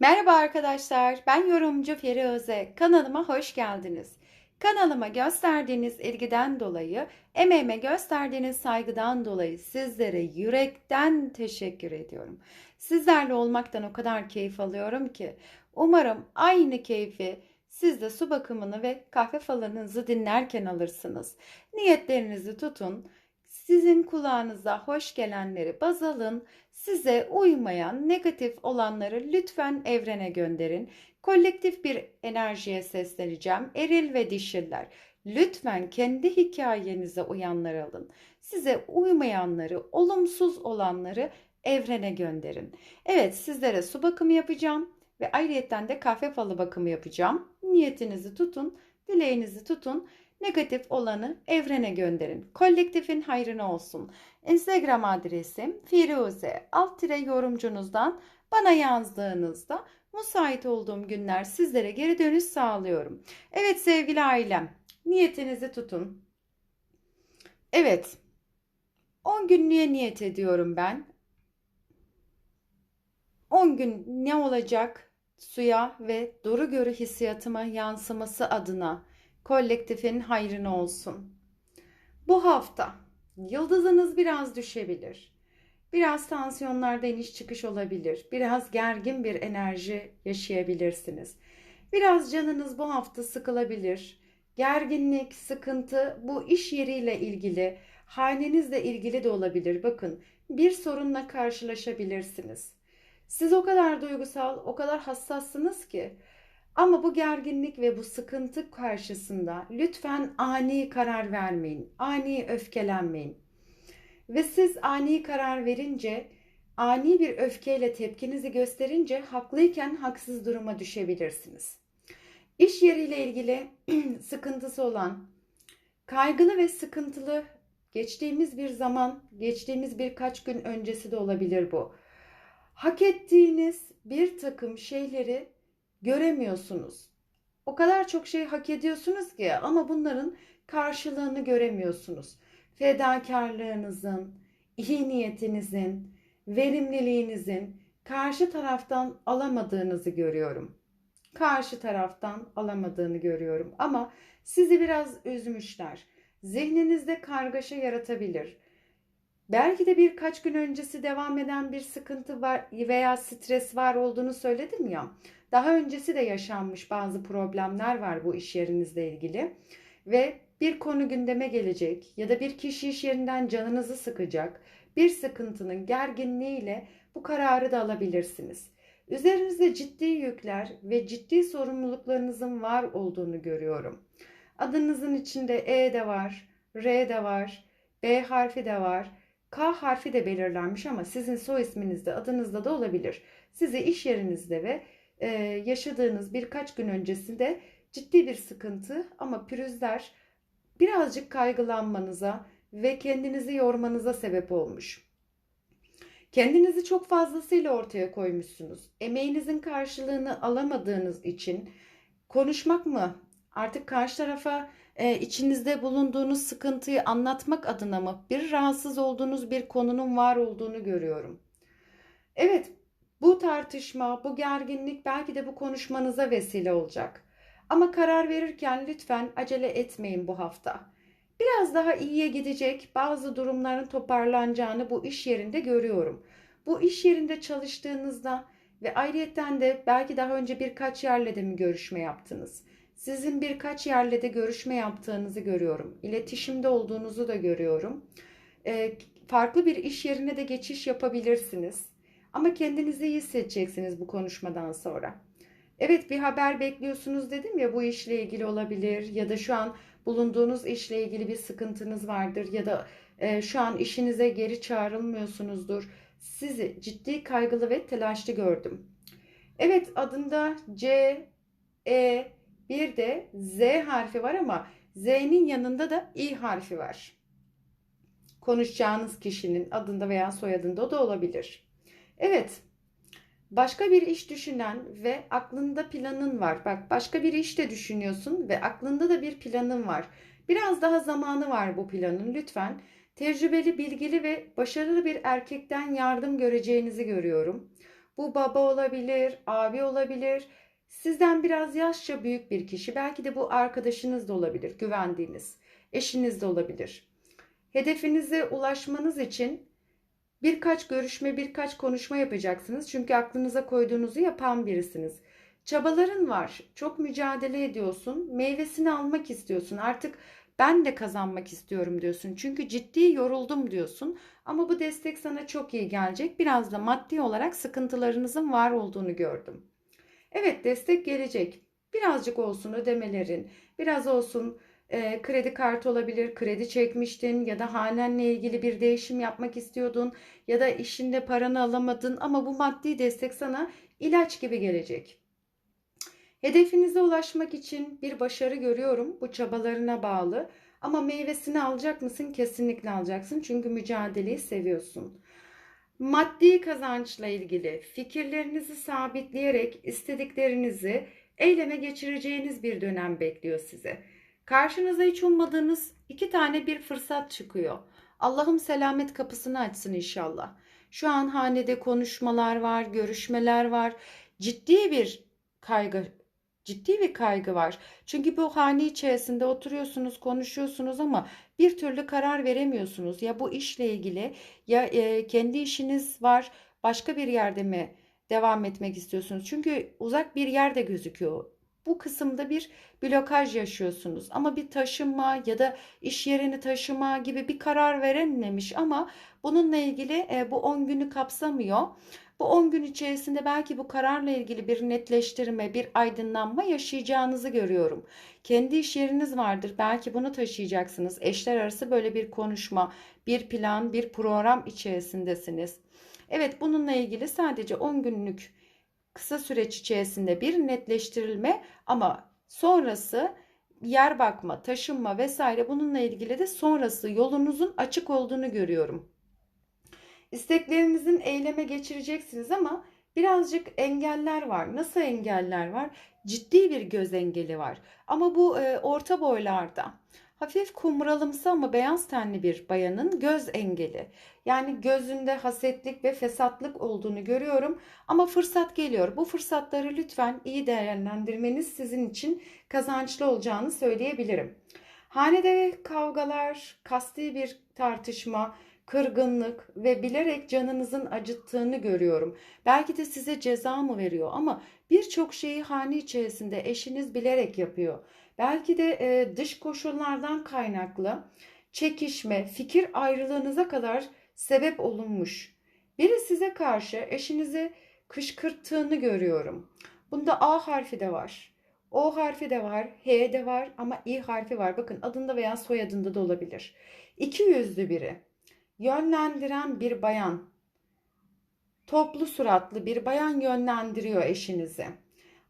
Merhaba arkadaşlar, ben yorumcu Feri Öze. Kanalıma hoş geldiniz. Kanalıma gösterdiğiniz ilgiden dolayı, emeğime gösterdiğiniz saygıdan dolayı sizlere yürekten teşekkür ediyorum. Sizlerle olmaktan o kadar keyif alıyorum ki, umarım aynı keyfi siz de su bakımını ve kahve falanınızı dinlerken alırsınız. Niyetlerinizi tutun. Sizin kulağınıza hoş gelenleri baz alın. Size uymayan, negatif olanları lütfen evrene gönderin. Kolektif bir enerjiye sesleneceğim. Eril ve dişiller. Lütfen kendi hikayenize uyanları alın. Size uymayanları, olumsuz olanları evrene gönderin. Evet, sizlere su bakımı yapacağım ve ayrıyetten de kahve falı bakımı yapacağım. Niyetinizi tutun, dileğinizi tutun. Negatif olanı evrene gönderin. Kolektifin hayrına olsun. Instagram adresim Firuze alt tire yorumcunuzdan bana yazdığınızda müsait olduğum günler sizlere geri dönüş sağlıyorum. Evet sevgili ailem niyetinizi tutun. Evet 10 günlüğe niyet ediyorum ben. 10 gün ne olacak? Suya ve doğru görü hissiyatıma yansıması adına kolektifin hayrına olsun. Bu hafta yıldızınız biraz düşebilir. Biraz tansiyonlarda iniş çıkış olabilir. Biraz gergin bir enerji yaşayabilirsiniz. Biraz canınız bu hafta sıkılabilir. Gerginlik, sıkıntı bu iş yeriyle ilgili, hanenizle ilgili de olabilir. Bakın bir sorunla karşılaşabilirsiniz. Siz o kadar duygusal, o kadar hassassınız ki ama bu gerginlik ve bu sıkıntı karşısında lütfen ani karar vermeyin. Ani öfkelenmeyin. Ve siz ani karar verince, ani bir öfkeyle tepkinizi gösterince haklıyken haksız duruma düşebilirsiniz. İş yeriyle ilgili sıkıntısı olan, kaygılı ve sıkıntılı geçtiğimiz bir zaman, geçtiğimiz birkaç gün öncesi de olabilir bu. Hak ettiğiniz bir takım şeyleri göremiyorsunuz. O kadar çok şey hak ediyorsunuz ki ama bunların karşılığını göremiyorsunuz. Fedakarlığınızın, iyi niyetinizin, verimliliğinizin karşı taraftan alamadığınızı görüyorum. Karşı taraftan alamadığını görüyorum ama sizi biraz üzmüşler. Zihninizde kargaşa yaratabilir. Belki de birkaç gün öncesi devam eden bir sıkıntı var veya stres var olduğunu söyledim ya. Daha öncesi de yaşanmış bazı problemler var bu iş yerinizle ilgili ve bir konu gündeme gelecek ya da bir kişi iş yerinden canınızı sıkacak bir sıkıntının gerginliğiyle bu kararı da alabilirsiniz. Üzerinizde ciddi yükler ve ciddi sorumluluklarınızın var olduğunu görüyorum. Adınızın içinde E de var, R de var, B harfi de var, K harfi de belirlenmiş ama sizin soy isminizde, adınızda da olabilir. Sizi iş yerinizde ve e, yaşadığınız birkaç gün öncesinde ciddi bir sıkıntı ama pürüzler birazcık kaygılanmanıza ve kendinizi yormanıza sebep olmuş. Kendinizi çok fazlasıyla ortaya koymuşsunuz. Emeğinizin karşılığını alamadığınız için konuşmak mı? Artık karşı tarafa e, içinizde bulunduğunuz sıkıntıyı anlatmak adına mı? Bir rahatsız olduğunuz bir konunun var olduğunu görüyorum. Evet, bu tartışma, bu gerginlik belki de bu konuşmanıza vesile olacak. Ama karar verirken lütfen acele etmeyin bu hafta. Biraz daha iyiye gidecek bazı durumların toparlanacağını bu iş yerinde görüyorum. Bu iş yerinde çalıştığınızda ve ayrıyetten de belki daha önce birkaç yerle de mi görüşme yaptınız? Sizin birkaç yerle de görüşme yaptığınızı görüyorum. İletişimde olduğunuzu da görüyorum. E, farklı bir iş yerine de geçiş yapabilirsiniz. Ama kendinizi iyi hissedeceksiniz bu konuşmadan sonra. Evet bir haber bekliyorsunuz dedim ya bu işle ilgili olabilir ya da şu an bulunduğunuz işle ilgili bir sıkıntınız vardır ya da e, şu an işinize geri çağrılmıyorsunuzdur. Sizi ciddi kaygılı ve telaşlı gördüm. Evet adında C, E, bir de Z harfi var ama Z'nin yanında da İ harfi var. Konuşacağınız kişinin adında veya soyadında da olabilir. Evet. Başka bir iş düşünen ve aklında planın var. Bak başka bir iş de düşünüyorsun ve aklında da bir planın var. Biraz daha zamanı var bu planın lütfen. Tecrübeli, bilgili ve başarılı bir erkekten yardım göreceğinizi görüyorum. Bu baba olabilir, abi olabilir. Sizden biraz yaşça büyük bir kişi. Belki de bu arkadaşınız da olabilir, güvendiğiniz. Eşiniz de olabilir. Hedefinize ulaşmanız için birkaç görüşme, birkaç konuşma yapacaksınız. Çünkü aklınıza koyduğunuzu yapan birisiniz. Çabaların var. Çok mücadele ediyorsun. Meyvesini almak istiyorsun. Artık ben de kazanmak istiyorum diyorsun. Çünkü ciddi yoruldum diyorsun. Ama bu destek sana çok iyi gelecek. Biraz da maddi olarak sıkıntılarınızın var olduğunu gördüm. Evet destek gelecek. Birazcık olsun ödemelerin, biraz olsun e, kredi kartı olabilir, kredi çekmiştin ya da hanenle ilgili bir değişim yapmak istiyordun ya da işinde paranı alamadın ama bu maddi destek sana ilaç gibi gelecek. Hedefinize ulaşmak için bir başarı görüyorum. Bu çabalarına bağlı. Ama meyvesini alacak mısın? Kesinlikle alacaksın. Çünkü mücadeleyi seviyorsun. Maddi kazançla ilgili fikirlerinizi sabitleyerek istediklerinizi eyleme geçireceğiniz bir dönem bekliyor sizi. Karşınıza hiç ummadığınız iki tane bir fırsat çıkıyor. Allah'ım selamet kapısını açsın inşallah. Şu an hanede konuşmalar var, görüşmeler var. Ciddi bir kaygı ciddi bir kaygı var. Çünkü bu hane içerisinde oturuyorsunuz, konuşuyorsunuz ama bir türlü karar veremiyorsunuz. Ya bu işle ilgili ya e, kendi işiniz var, başka bir yerde mi devam etmek istiyorsunuz? Çünkü uzak bir yerde gözüküyor. Bu kısımda bir blokaj yaşıyorsunuz ama bir taşınma ya da iş yerini taşıma gibi bir karar verilmemiş ama bununla ilgili e, bu 10 günü kapsamıyor. Bu 10 gün içerisinde belki bu kararla ilgili bir netleştirme, bir aydınlanma yaşayacağınızı görüyorum. Kendi iş yeriniz vardır. Belki bunu taşıyacaksınız. Eşler arası böyle bir konuşma, bir plan, bir program içerisindesiniz. Evet bununla ilgili sadece 10 günlük kısa süreç içerisinde bir netleştirilme ama sonrası yer bakma, taşınma vesaire bununla ilgili de sonrası yolunuzun açık olduğunu görüyorum. İsteklerinizin eyleme geçireceksiniz ama birazcık engeller var. Nasıl engeller var? Ciddi bir göz engeli var. Ama bu e, orta boylarda hafif kumralımsı ama beyaz tenli bir bayanın göz engeli. Yani gözünde hasetlik ve fesatlık olduğunu görüyorum ama fırsat geliyor. Bu fırsatları lütfen iyi değerlendirmeniz sizin için kazançlı olacağını söyleyebilirim. Hanede kavgalar, kasti bir tartışma, kırgınlık ve bilerek canınızın acıttığını görüyorum. Belki de size ceza mı veriyor ama birçok şeyi hane içerisinde eşiniz bilerek yapıyor. Belki de e, dış koşullardan kaynaklı çekişme, fikir ayrılığınıza kadar sebep olunmuş. Biri size karşı eşinizi kışkırttığını görüyorum. Bunda A harfi de var. O harfi de var, H de var ama İ harfi var. Bakın adında veya soyadında da olabilir. İki yüzlü biri yönlendiren bir bayan, toplu suratlı bir bayan yönlendiriyor eşinizi.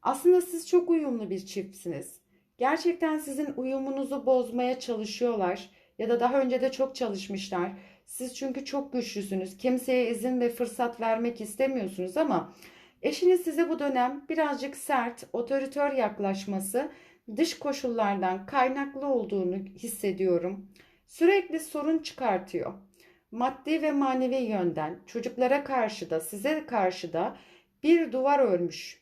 Aslında siz çok uyumlu bir çiftsiniz. Gerçekten sizin uyumunuzu bozmaya çalışıyorlar ya da daha önce de çok çalışmışlar. Siz çünkü çok güçlüsünüz. Kimseye izin ve fırsat vermek istemiyorsunuz ama eşiniz size bu dönem birazcık sert, otoritör yaklaşması dış koşullardan kaynaklı olduğunu hissediyorum. Sürekli sorun çıkartıyor maddi ve manevi yönden çocuklara karşı da size karşı da bir duvar örmüş.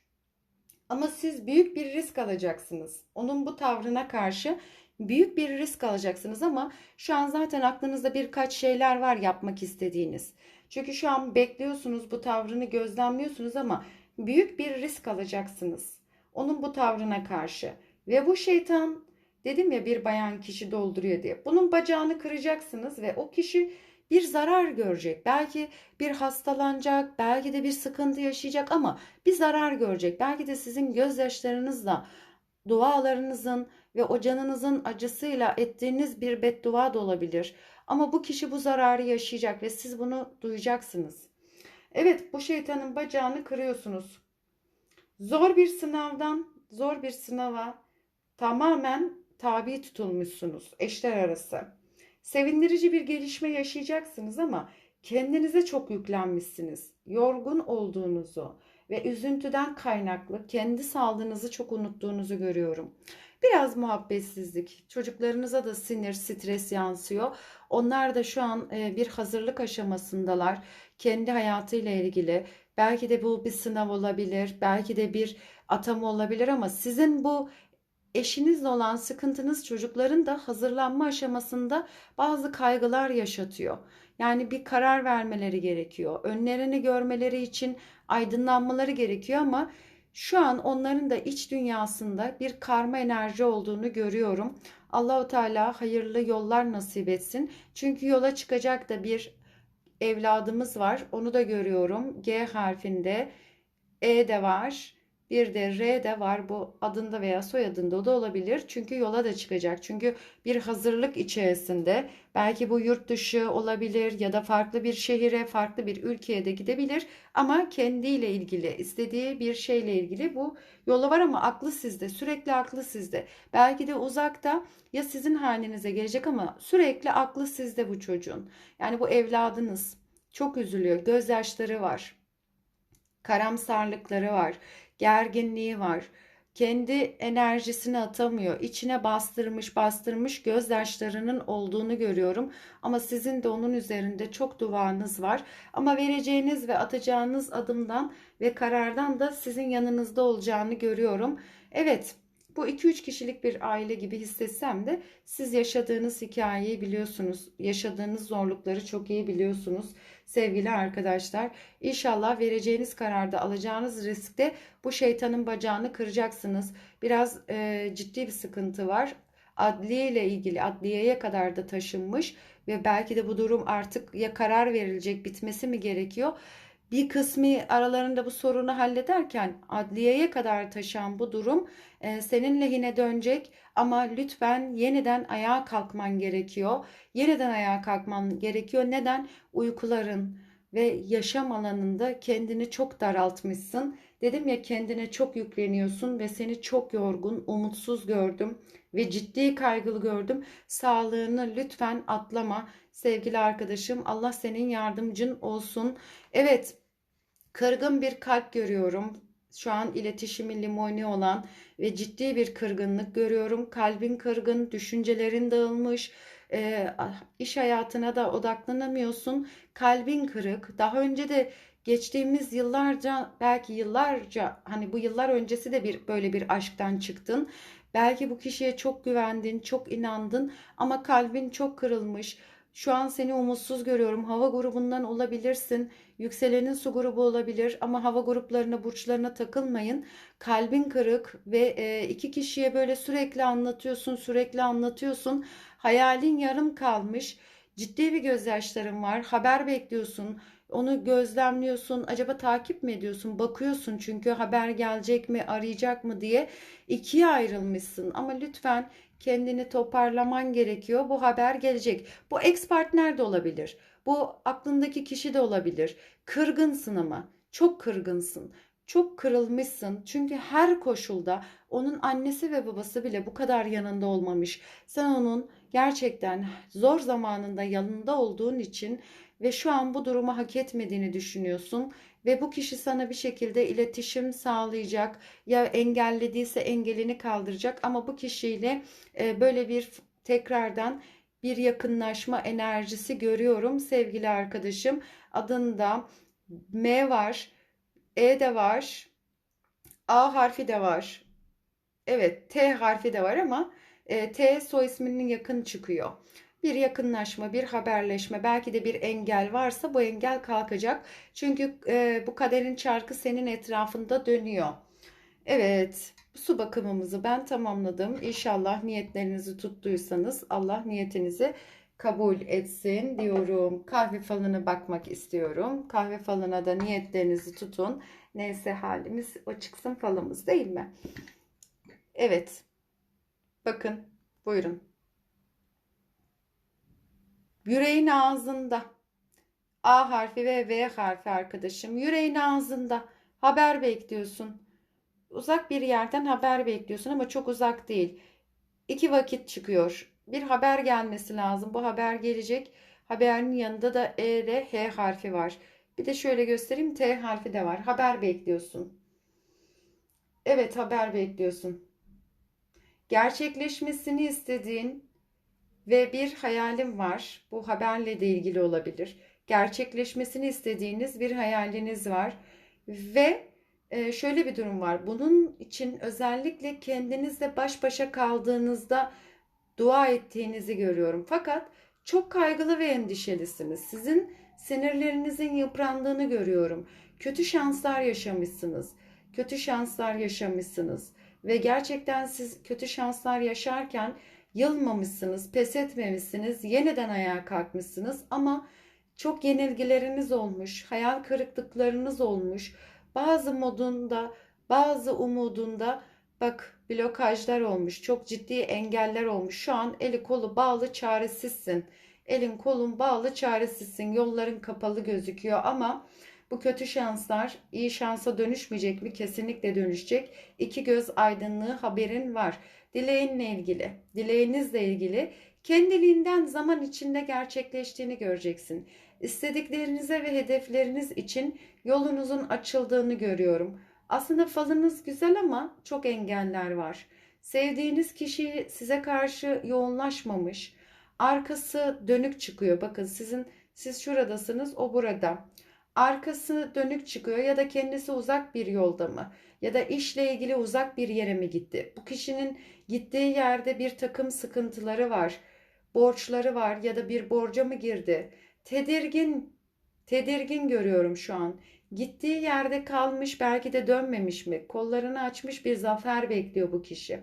Ama siz büyük bir risk alacaksınız. Onun bu tavrına karşı büyük bir risk alacaksınız ama şu an zaten aklınızda birkaç şeyler var yapmak istediğiniz. Çünkü şu an bekliyorsunuz bu tavrını gözlemliyorsunuz ama büyük bir risk alacaksınız. Onun bu tavrına karşı. Ve bu şeytan dedim ya bir bayan kişi dolduruyor diye. Bunun bacağını kıracaksınız ve o kişi bir zarar görecek. Belki bir hastalanacak, belki de bir sıkıntı yaşayacak ama bir zarar görecek. Belki de sizin gözyaşlarınızla, dualarınızın ve o canınızın acısıyla ettiğiniz bir beddua da olabilir. Ama bu kişi bu zararı yaşayacak ve siz bunu duyacaksınız. Evet bu şeytanın bacağını kırıyorsunuz. Zor bir sınavdan, zor bir sınava tamamen tabi tutulmuşsunuz eşler arası. Sevindirici bir gelişme yaşayacaksınız ama kendinize çok yüklenmişsiniz. Yorgun olduğunuzu ve üzüntüden kaynaklı kendi sağlığınızı çok unuttuğunuzu görüyorum. Biraz muhabbetsizlik, çocuklarınıza da sinir, stres yansıyor. Onlar da şu an e, bir hazırlık aşamasındalar. Kendi hayatıyla ilgili Belki de bu bir sınav olabilir, belki de bir atama olabilir ama sizin bu eşinizle olan sıkıntınız çocukların da hazırlanma aşamasında bazı kaygılar yaşatıyor. Yani bir karar vermeleri gerekiyor. Önlerini görmeleri için aydınlanmaları gerekiyor ama şu an onların da iç dünyasında bir karma enerji olduğunu görüyorum. Allahu Teala hayırlı yollar nasip etsin. Çünkü yola çıkacak da bir evladımız var. Onu da görüyorum. G harfinde E de var. Bir de R de var. Bu adında veya soyadında da olabilir. Çünkü yola da çıkacak. Çünkü bir hazırlık içerisinde. Belki bu yurt dışı olabilir ya da farklı bir şehire, farklı bir ülkeye de gidebilir. Ama kendiyle ilgili, istediği bir şeyle ilgili bu yolu var ama aklı sizde. Sürekli aklı sizde. Belki de uzakta ya sizin halinize gelecek ama sürekli aklı sizde bu çocuğun. Yani bu evladınız çok üzülüyor. Gözyaşları var. Karamsarlıkları var gerginliği var. Kendi enerjisini atamıyor. İçine bastırmış bastırmış gözyaşlarının olduğunu görüyorum. Ama sizin de onun üzerinde çok duvarınız var. Ama vereceğiniz ve atacağınız adımdan ve karardan da sizin yanınızda olacağını görüyorum. Evet bu 2-3 kişilik bir aile gibi hissetsem de siz yaşadığınız hikayeyi biliyorsunuz. Yaşadığınız zorlukları çok iyi biliyorsunuz sevgili arkadaşlar. İnşallah vereceğiniz kararda alacağınız riskte bu şeytanın bacağını kıracaksınız. Biraz e, ciddi bir sıkıntı var. Adliye ile ilgili adliyeye kadar da taşınmış ve belki de bu durum artık ya karar verilecek bitmesi mi gerekiyor? Bir kısmı aralarında bu sorunu hallederken adliyeye kadar taşan bu durum e, senin lehine dönecek ama lütfen yeniden ayağa kalkman gerekiyor. Yeniden ayağa kalkman gerekiyor. Neden? Uykuların ve yaşam alanında kendini çok daraltmışsın. Dedim ya kendine çok yükleniyorsun ve seni çok yorgun, umutsuz gördüm ve ciddi kaygılı gördüm. Sağlığını lütfen atlama sevgili arkadaşım. Allah senin yardımcın olsun. Evet, kırgın bir kalp görüyorum. Şu an iletişimi limoni olan ve ciddi bir kırgınlık görüyorum. Kalbin kırgın, düşüncelerin dağılmış, e, iş hayatına da odaklanamıyorsun. Kalbin kırık. Daha önce de geçtiğimiz yıllarca belki yıllarca hani bu yıllar öncesi de bir böyle bir aşktan çıktın. Belki bu kişiye çok güvendin, çok inandın ama kalbin çok kırılmış. Şu an seni umutsuz görüyorum. Hava grubundan olabilirsin. Yükselenin su grubu olabilir ama hava gruplarına, burçlarına takılmayın. Kalbin kırık ve e, iki kişiye böyle sürekli anlatıyorsun, sürekli anlatıyorsun. Hayalin yarım kalmış. Ciddi bir gözyaşların var. Haber bekliyorsun. Onu gözlemliyorsun. Acaba takip mi ediyorsun? Bakıyorsun çünkü haber gelecek mi, arayacak mı diye ikiye ayrılmışsın. Ama lütfen kendini toparlaman gerekiyor. Bu haber gelecek. Bu ex partner de olabilir. Bu aklındaki kişi de olabilir. Kırgınsın ama. Çok kırgınsın. Çok kırılmışsın. Çünkü her koşulda onun annesi ve babası bile bu kadar yanında olmamış. Sen onun gerçekten zor zamanında yanında olduğun için ve şu an bu durumu hak etmediğini düşünüyorsun ve bu kişi sana bir şekilde iletişim sağlayacak ya engellediyse engelini kaldıracak ama bu kişiyle e, böyle bir tekrardan bir yakınlaşma enerjisi görüyorum sevgili arkadaşım. Adında M var, E de var, A harfi de var. Evet, T harfi de var ama e, T soy isminin yakın çıkıyor bir yakınlaşma, bir haberleşme, belki de bir engel varsa bu engel kalkacak. Çünkü e, bu kaderin çarkı senin etrafında dönüyor. Evet, su bakımımızı ben tamamladım. İnşallah niyetlerinizi tuttuysanız Allah niyetinizi kabul etsin diyorum. Kahve falına bakmak istiyorum. Kahve falına da niyetlerinizi tutun. Neyse halimiz o çıksın falımız değil mi? Evet. Bakın buyurun. Yüreğin ağzında. A harfi ve V harfi arkadaşım. Yüreğin ağzında. Haber bekliyorsun. Uzak bir yerden haber bekliyorsun ama çok uzak değil. İki vakit çıkıyor. Bir haber gelmesi lazım. Bu haber gelecek. Haberin yanında da E ve H harfi var. Bir de şöyle göstereyim. T harfi de var. Haber bekliyorsun. Evet haber bekliyorsun. Gerçekleşmesini istediğin ve bir hayalim var. Bu haberle de ilgili olabilir. Gerçekleşmesini istediğiniz bir hayaliniz var. Ve e, şöyle bir durum var. Bunun için özellikle kendinizle baş başa kaldığınızda dua ettiğinizi görüyorum. Fakat çok kaygılı ve endişelisiniz. Sizin sinirlerinizin yıprandığını görüyorum. Kötü şanslar yaşamışsınız. Kötü şanslar yaşamışsınız. Ve gerçekten siz kötü şanslar yaşarken yılmamışsınız, pes etmemişsiniz, yeniden ayağa kalkmışsınız ama çok yenilgileriniz olmuş, hayal kırıklıklarınız olmuş. Bazı modunda, bazı umudunda bak blokajlar olmuş, çok ciddi engeller olmuş. Şu an eli kolu bağlı, çaresizsin. Elin kolun bağlı, çaresizsin. Yolların kapalı gözüküyor ama bu kötü şanslar iyi şansa dönüşmeyecek mi? Kesinlikle dönüşecek. İki göz aydınlığı haberin var. Dileğinle ilgili, dileğinizle ilgili kendiliğinden zaman içinde gerçekleştiğini göreceksin. İstediklerinize ve hedefleriniz için yolunuzun açıldığını görüyorum. Aslında falınız güzel ama çok engeller var. Sevdiğiniz kişi size karşı yoğunlaşmamış. Arkası dönük çıkıyor. Bakın sizin siz şuradasınız, o burada. Arkası dönük çıkıyor ya da kendisi uzak bir yolda mı? Ya da işle ilgili uzak bir yere mi gitti? Bu kişinin gittiği yerde bir takım sıkıntıları var. Borçları var ya da bir borca mı girdi? Tedirgin, tedirgin görüyorum şu an. Gittiği yerde kalmış, belki de dönmemiş mi? Kollarını açmış bir zafer bekliyor bu kişi.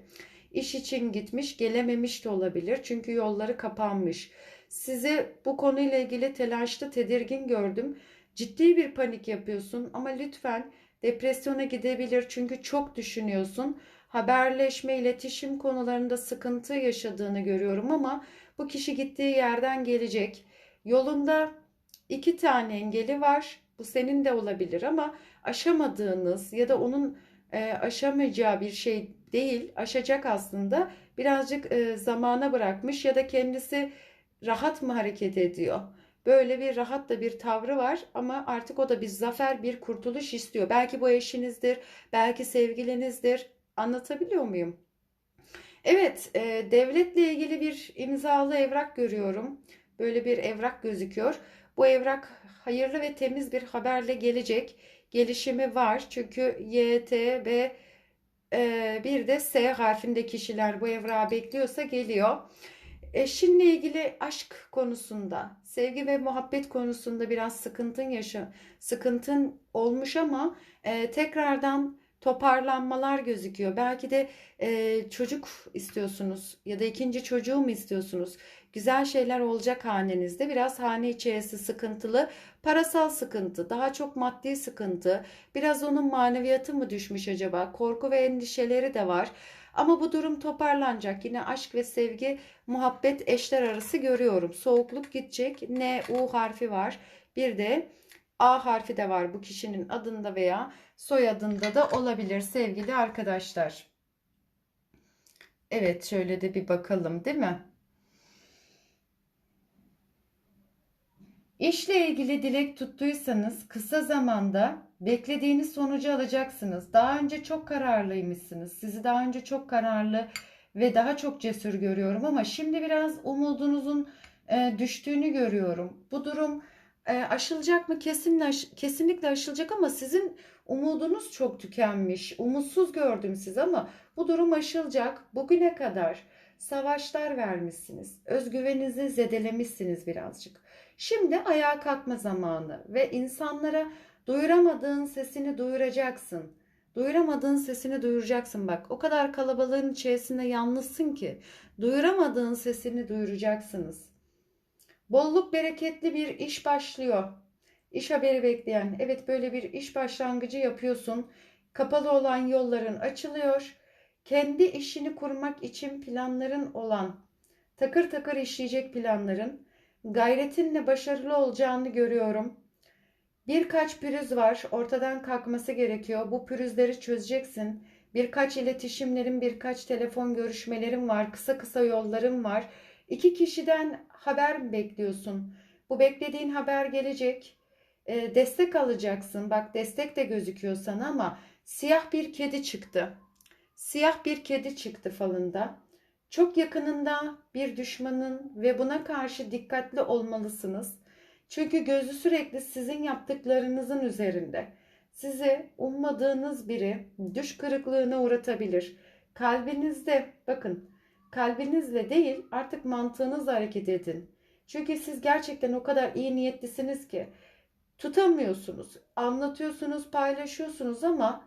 İş için gitmiş, gelememiş de olabilir. Çünkü yolları kapanmış. Sizi bu konuyla ilgili telaşlı, tedirgin gördüm. Ciddi bir panik yapıyorsun ama lütfen depresyona gidebilir çünkü çok düşünüyorsun. Haberleşme, iletişim konularında sıkıntı yaşadığını görüyorum ama bu kişi gittiği yerden gelecek. Yolunda iki tane engeli var. Bu senin de olabilir ama aşamadığınız ya da onun e, aşamayacağı bir şey değil. Aşacak aslında. Birazcık e, zamana bırakmış ya da kendisi rahat mı hareket ediyor? Böyle bir rahat da bir tavrı var ama artık o da bir zafer, bir kurtuluş istiyor. Belki bu eşinizdir, belki sevgilinizdir. Anlatabiliyor muyum? Evet, e, devletle ilgili bir imzalı evrak görüyorum. Böyle bir evrak gözüküyor. Bu evrak hayırlı ve temiz bir haberle gelecek. Gelişimi var. Çünkü Y, T ve e, bir de S harfinde kişiler bu evrağı bekliyorsa geliyor. Eşinle ilgili aşk konusunda, sevgi ve muhabbet konusunda biraz sıkıntın yaşa, sıkıntın olmuş ama e, tekrardan toparlanmalar gözüküyor. Belki de e, çocuk istiyorsunuz ya da ikinci çocuğu mu istiyorsunuz? Güzel şeyler olacak hanenizde. Biraz hane içerisi sıkıntılı, parasal sıkıntı, daha çok maddi sıkıntı. Biraz onun maneviyatı mı düşmüş acaba? Korku ve endişeleri de var. Ama bu durum toparlanacak. Yine aşk ve sevgi, muhabbet eşler arası görüyorum. Soğukluk gidecek. N, U harfi var. Bir de A harfi de var bu kişinin adında veya soyadında da olabilir sevgili arkadaşlar. Evet şöyle de bir bakalım değil mi? İşle ilgili dilek tuttuysanız kısa zamanda beklediğiniz sonucu alacaksınız. Daha önce çok kararlıymışsınız. Sizi daha önce çok kararlı ve daha çok cesur görüyorum ama şimdi biraz umudunuzun e, düştüğünü görüyorum. Bu durum e, aşılacak mı? Kesinlikle, kesinlikle aşılacak ama sizin umudunuz çok tükenmiş. Umutsuz gördüm siz ama bu durum aşılacak. Bugüne kadar savaşlar vermişsiniz. Özgüveninizi zedelemişsiniz birazcık. Şimdi ayağa kalkma zamanı ve insanlara duyuramadığın sesini duyuracaksın. Duyuramadığın sesini duyuracaksın bak. O kadar kalabalığın içerisinde yalnızsın ki duyuramadığın sesini duyuracaksınız. Bolluk bereketli bir iş başlıyor. İş haberi bekleyen. Evet böyle bir iş başlangıcı yapıyorsun. Kapalı olan yolların açılıyor. Kendi işini kurmak için planların olan, takır takır işleyecek planların gayretinle başarılı olacağını görüyorum. Birkaç pürüz var, ortadan kalkması gerekiyor. Bu pürüzleri çözeceksin. Birkaç iletişimlerim, birkaç telefon görüşmelerim var, kısa kısa yollarım var. İki kişiden haber bekliyorsun? Bu beklediğin haber gelecek. E, destek alacaksın. Bak destek de gözüküyor sana ama siyah bir kedi çıktı. Siyah bir kedi çıktı falında. Çok yakınında bir düşmanın ve buna karşı dikkatli olmalısınız. Çünkü gözü sürekli sizin yaptıklarınızın üzerinde. sizi ummadığınız biri düş kırıklığına uğratabilir. Kalbinizde bakın kalbinizle değil artık mantığınızla hareket edin. Çünkü siz gerçekten o kadar iyi niyetlisiniz ki tutamıyorsunuz. Anlatıyorsunuz, paylaşıyorsunuz ama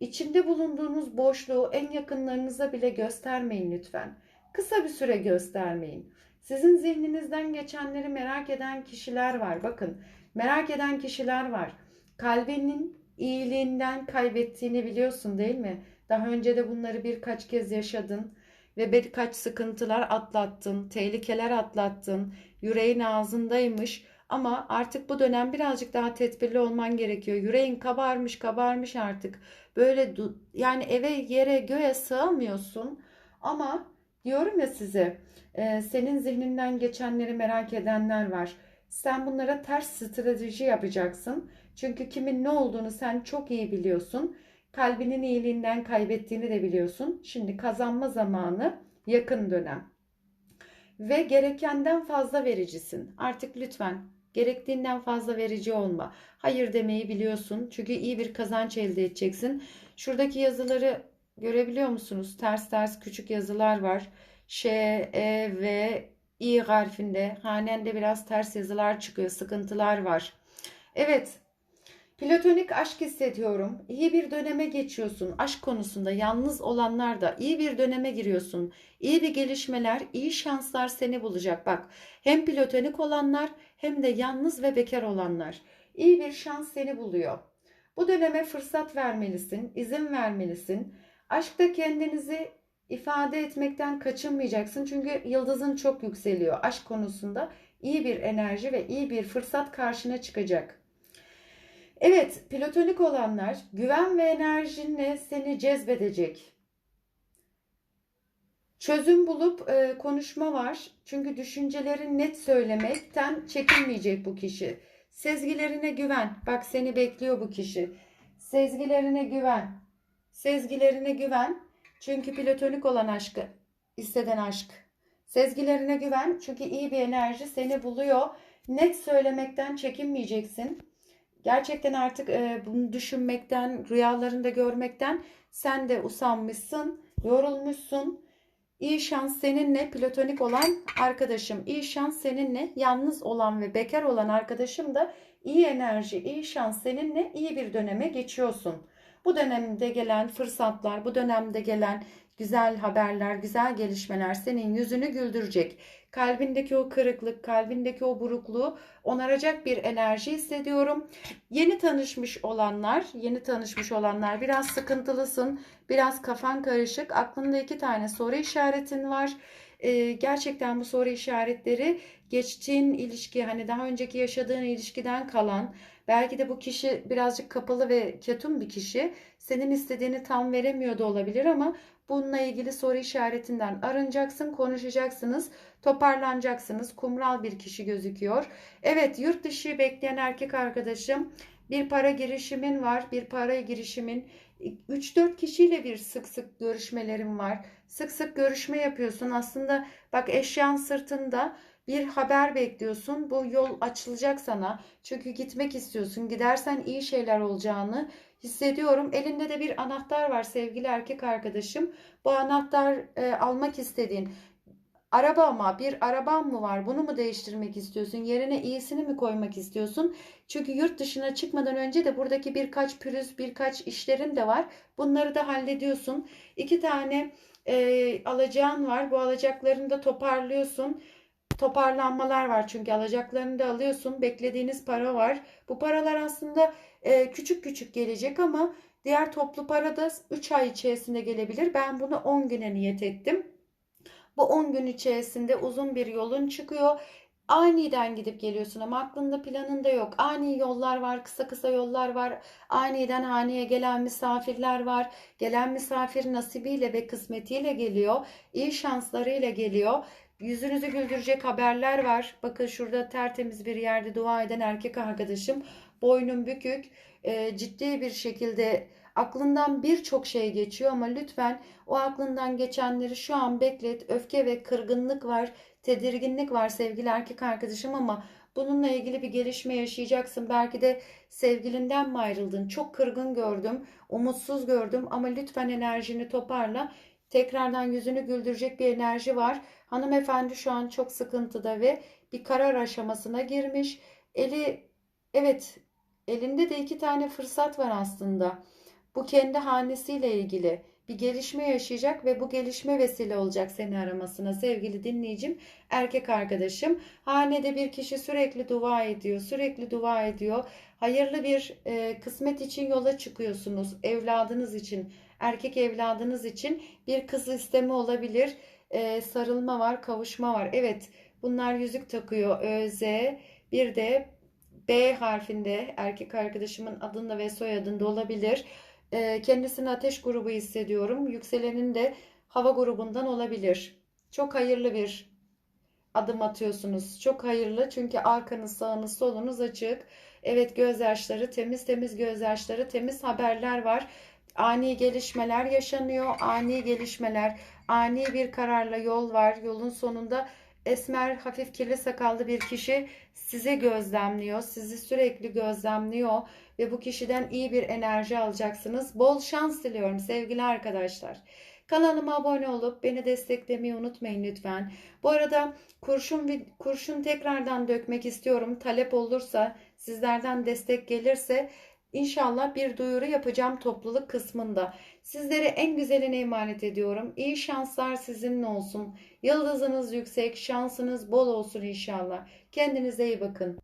içinde bulunduğunuz boşluğu en yakınlarınıza bile göstermeyin lütfen. Kısa bir süre göstermeyin. Sizin zihninizden geçenleri merak eden kişiler var. Bakın, merak eden kişiler var. Kalbinin iyiliğinden kaybettiğini biliyorsun değil mi? Daha önce de bunları birkaç kez yaşadın ve birkaç sıkıntılar atlattın, tehlikeler atlattın. Yüreğin ağzındaymış ama artık bu dönem birazcık daha tedbirli olman gerekiyor. Yüreğin kabarmış, kabarmış artık. Böyle yani eve, yere, göğe sığamıyorsun. Ama diyorum ya size, e, senin zihninden geçenleri merak edenler var. Sen bunlara ters strateji yapacaksın. Çünkü kimin ne olduğunu sen çok iyi biliyorsun. Kalbinin iyiliğinden kaybettiğini de biliyorsun. Şimdi kazanma zamanı yakın dönem. Ve gerekenden fazla vericisin. Artık lütfen gerektiğinden fazla verici olma. Hayır demeyi biliyorsun. Çünkü iyi bir kazanç elde edeceksin. Şuradaki yazıları görebiliyor musunuz? Ters ters küçük yazılar var. Ş, E, V, İ harfinde. Hanende biraz ters yazılar çıkıyor. Sıkıntılar var. Evet. Platonik aşk hissediyorum. İyi bir döneme geçiyorsun. Aşk konusunda yalnız olanlar da iyi bir döneme giriyorsun. İyi bir gelişmeler, iyi şanslar seni bulacak. Bak hem platonik olanlar hem de yalnız ve bekar olanlar. İyi bir şans seni buluyor. Bu döneme fırsat vermelisin, izin vermelisin. Aşkta kendinizi ifade etmekten kaçınmayacaksın. Çünkü yıldızın çok yükseliyor. Aşk konusunda iyi bir enerji ve iyi bir fırsat karşına çıkacak. Evet, platonik olanlar güven ve enerjinle seni cezbedecek. Çözüm bulup e, konuşma var. Çünkü düşünceleri net söylemekten çekinmeyecek bu kişi. Sezgilerine güven. Bak seni bekliyor bu kişi. Sezgilerine güven. Sezgilerine güven. Çünkü platonik olan aşkı isteden aşk. Sezgilerine güven. Çünkü iyi bir enerji seni buluyor. Net söylemekten çekinmeyeceksin. Gerçekten artık e, bunu düşünmekten, rüyalarında görmekten sen de usanmışsın, yorulmuşsun. İyi şans seninle platonik olan arkadaşım. İyi şans seninle yalnız olan ve bekar olan arkadaşım da iyi enerji, iyi şans seninle iyi bir döneme geçiyorsun. Bu dönemde gelen fırsatlar, bu dönemde gelen güzel haberler, güzel gelişmeler senin yüzünü güldürecek. Kalbindeki o kırıklık, kalbindeki o burukluğu onaracak bir enerji hissediyorum. Yeni tanışmış olanlar, yeni tanışmış olanlar biraz sıkıntılısın, biraz kafan karışık. Aklında iki tane soru işaretin var. Ee, gerçekten bu soru işaretleri geçtiğin ilişki, hani daha önceki yaşadığın ilişkiden kalan, belki de bu kişi birazcık kapalı ve ketum bir kişi. Senin istediğini tam veremiyor da olabilir ama Bununla ilgili soru işaretinden arınacaksın, konuşacaksınız, toparlanacaksınız. Kumral bir kişi gözüküyor. Evet, yurt dışı bekleyen erkek arkadaşım bir para girişimin var. Bir para girişimin 3-4 kişiyle bir sık sık görüşmelerim var. Sık sık görüşme yapıyorsun. Aslında bak eşyan sırtında bir haber bekliyorsun. Bu yol açılacak sana. Çünkü gitmek istiyorsun. Gidersen iyi şeyler olacağını hissediyorum. Elinde de bir anahtar var sevgili erkek arkadaşım. Bu anahtar e, almak istediğin araba ama bir araban mı var? Bunu mu değiştirmek istiyorsun? Yerine iyisini mi koymak istiyorsun? Çünkü yurt dışına çıkmadan önce de buradaki birkaç pürüz, birkaç işlerin de var. Bunları da hallediyorsun. İki tane e, alacağın var. Bu alacaklarını da toparlıyorsun toparlanmalar var çünkü alacaklarını da alıyorsun. Beklediğiniz para var. Bu paralar aslında e, küçük küçük gelecek ama diğer toplu para da 3 ay içerisinde gelebilir. Ben bunu 10 güne niyet ettim. Bu 10 gün içerisinde uzun bir yolun çıkıyor. Aniden gidip geliyorsun ama aklında planında yok. Ani yollar var, kısa kısa yollar var. Aniden haneye gelen misafirler var. Gelen misafir nasibiyle ve kısmetiyle geliyor. İyi şanslarıyla geliyor. Yüzünüzü güldürecek haberler var. Bakın şurada tertemiz bir yerde dua eden erkek arkadaşım. Boynun bükük, e, ciddi bir şekilde aklından birçok şey geçiyor ama lütfen o aklından geçenleri şu an beklet. Öfke ve kırgınlık var, tedirginlik var sevgili erkek arkadaşım ama Bununla ilgili bir gelişme yaşayacaksın. Belki de sevgilinden mi ayrıldın? Çok kırgın gördüm, umutsuz gördüm ama lütfen enerjini toparla. Tekrardan yüzünü güldürecek bir enerji var. Hanımefendi şu an çok sıkıntıda ve bir karar aşamasına girmiş. Eli evet elinde de iki tane fırsat var aslında. Bu kendi hanesiyle ilgili bir gelişme yaşayacak ve bu gelişme vesile olacak seni aramasına sevgili dinleyicim, erkek arkadaşım. Hanede bir kişi sürekli dua ediyor, sürekli dua ediyor. Hayırlı bir e, kısmet için yola çıkıyorsunuz. Evladınız için, erkek evladınız için bir kız isteme olabilir. E, sarılma var, kavuşma var. Evet, bunlar yüzük takıyor. ÖZ, bir de B harfinde erkek arkadaşımın adında ve soyadında olabilir. Ee, kendisini ateş grubu hissediyorum. Yükselenin de hava grubundan olabilir. Çok hayırlı bir adım atıyorsunuz. Çok hayırlı çünkü arkanız, sağınız, solunuz açık. Evet gözyaşları, temiz temiz gözyaşları, temiz haberler var. Ani gelişmeler yaşanıyor. Ani gelişmeler, ani bir kararla yol var. Yolun sonunda esmer, hafif kirli sakallı bir kişi sizi gözlemliyor. Sizi sürekli gözlemliyor ve bu kişiden iyi bir enerji alacaksınız. Bol şans diliyorum sevgili arkadaşlar. Kanalıma abone olup beni desteklemeyi unutmayın lütfen. Bu arada kurşun kurşun tekrardan dökmek istiyorum. Talep olursa, sizlerden destek gelirse İnşallah bir duyuru yapacağım topluluk kısmında. Sizleri en güzeline emanet ediyorum. İyi şanslar sizinle olsun. Yıldızınız yüksek, şansınız bol olsun inşallah. Kendinize iyi bakın.